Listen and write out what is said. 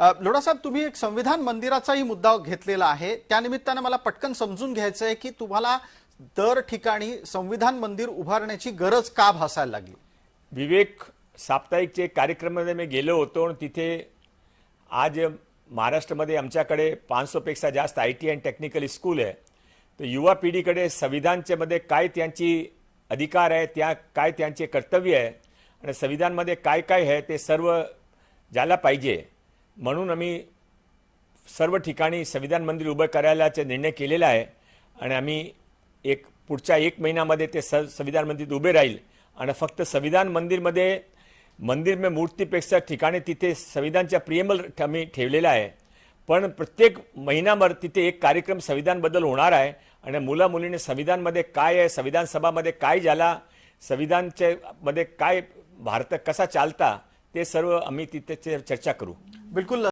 लोडासाहेब लोढा साहेब तुम्ही एक संविधान मंदिराचाही मुद्दा घेतलेला आहे. त्यानिमित्तानं मला पटकन समजून घ्यायचं आहे की तुम्हाला दर ठिकाणी संविधान मंदिर उभारण्याची गरज का भासायला लागली? विवेक साप्ताहिकचे कार्यक्रमामध्ये मी गेलो होतो आणि तिथे आज महाराष्ट्रामध्ये आमच्याकडे पाचशोपेक्षा जास्त I T and technical school आहे. तर युवा पिढीकडे संविधानच्यामध्ये काय त्यांची अधिकार आहे त्या काय त्यांचे कर्तव्य आहे आणि संविधानमध्ये काय काय आहे ते सर्व ज्याला पाहिजे. म्हणून आम्ही सर्व ठिकाणी संविधान मंदिर उभं करायलाचे निर्णय केलेला आहे आणि आम्ही एक पुढच्या एक महिन्यामध्ये ते स संविधान मंदिर उभे राहील. आणि फक्त संविधान मंदिरमध्ये मंदिर में मूर्तीपेक्षा ठिकाणी तिथे संविधानच्या प्रियमल आम्ही ठेवलेला आहे. पण प्रत्येक महिनाभर तिथे एक कार्यक्रम संविधानबद्दल होणार आहे आणि मुला मुलीने संविधानमध्ये काय आहे संविधान सभामध्ये काय झाला संविधानच्या मध्ये काय भारत कसा चालता ते सर्व आम्ही तिथे चर्चा करू. बिलकुल.